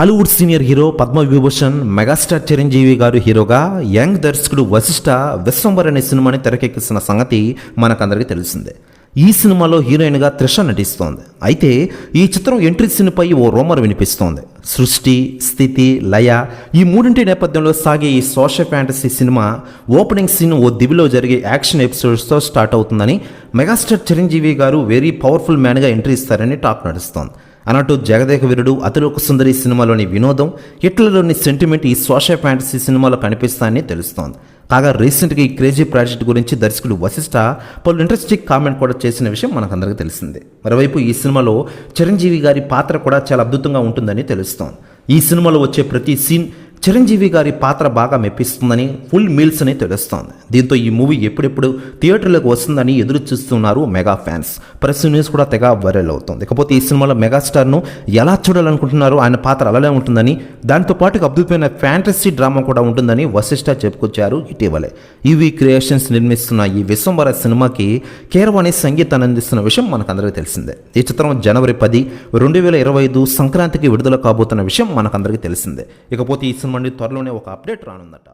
Tollywood senior hero Padma Vibhushan megastar Chiranjeevi garu హీరోగా young దర్శకుడు వశిష్ఠ విశ్వంబర్ అనే సినిమాని తెరకెక్కిస్తున్న సంగతి మనకందరికీ తెలిసిందే ఈ సినిమాలో హీరోయిన్గా త్రిష నటిస్తోంది. అయితే ఈ చిత్రం ఎంట్రీ సీన్పై ఓ రోమర్ వినిపిస్తోంది. సృష్టి స్థితి లయ ఈ మూడింటి నేపథ్యంలో సాగే ఈ social fantasy cinema opening scene ఓ దివిలో జరిగే యాక్షన్ ఎపిసోడ్స్తో స్టార్ట్ అవుతుందని megastar Chiranjeevi garu very powerful మ్యాన్గా entry ఇస్తారని టాక్ నడుస్తోంది. అన్నట్టు జగదేక వీరుడు అతిలోక సుందరి సినిమాలోని వినోదం ఇట్లలోని సెంటిమెంట్ ఈ సోషల్ ఫ్యాంటసీ సినిమాలో కనిపిస్తాయని తెలుస్తోంది. కాగా రీసెంట్గా ఈ క్రేజీ ప్రాజెక్ట్ గురించి దర్శకుడు వశిష్ట పలు ఇంట్రెస్టింగ్ కామెంట్ కూడా చేసిన విషయం మనకందరికీ తెలిసిందే. మరోవైపు ఈ సినిమాలో చిరంజీవి గారి పాత్ర కూడా చాలా అద్భుతంగా ఉంటుందని తెలుస్తోంది. ఈ సినిమాలో వచ్చే ప్రతి సీన్ చిరంజీవి గారి పాత్ర బాగా మెప్పిస్తుందని ఫుల్ మీల్స్ అని తెలుస్తోంది. దీంతో ఈ మూవీ ఎప్పుడెప్పుడు థియేటర్లకు వస్తుందని ఎదురు చూస్తున్నారు మెగా ఫ్యాన్స్. ప్రెస్ న్యూస్ కూడా తెగ వైరల్ అవుతుంది. ఇకపోతే ఈ సినిమాలో మెగాస్టార్ను ఎలా చూడాలనుకుంటున్నారో ఆయన పాత్ర అలానే ఉంటుందని దాంతో పాటు అద్భుతమైన ఫ్యాంటసీ డ్రామా కూడా ఉంటుందని వశిష్ఠ చెప్పుకొచ్చారు ఇటీవలే. ఈవీ క్రియేషన్స్ నిర్మిస్తున్న ఈ విశ్వంబర సినిమాకి కేరవాణి సంగీతాన్ని అందిస్తున్న విషయం మనకందరికీ తెలిసిందే. ఈ చిత్రం జనవరి పది రెండు వేల ఇరవై ఐదు సంక్రాంతికి విడుదల కాబోతున్న విషయం మనకందరికీ తెలిసిందే. ఇకపోతే ఈ మండి త్వరలోనే ఒక అప్డేట్ రానుందట.